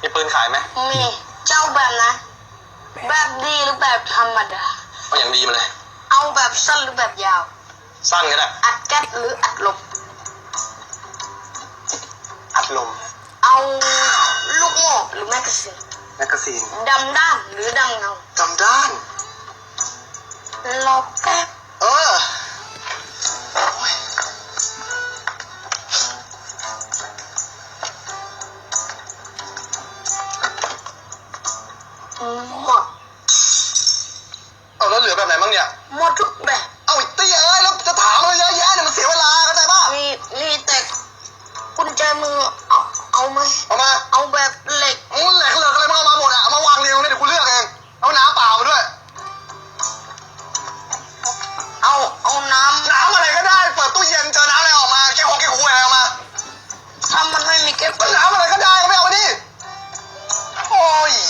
มีปืนขายไหมมีเจ้าแบบนะ แบบดีหรือแบบธรรมดาเอาอย่างดีมาเลย เอาแบบสั้นหรือแบบยาว สั้นก็ได้ อัดแก๊สหรืออัดลม อัดลม เอาลูกโม่หรือแมกกาซีนแมกกาซีนดำด้านหรือดังเงาจำด้านรอแป๊บ เอาแล้วเหลือแบบไหนบ้างเนี่ย หมดทุกแบบ เอาอ้เตี้เอ้ยแล้วจะถามอะไรเยอะแยะเนี่ยมันเสียเวลาเข้าใจป่ะมีมีแต่กุญแจมือเอาเอาไหมเอามา เอา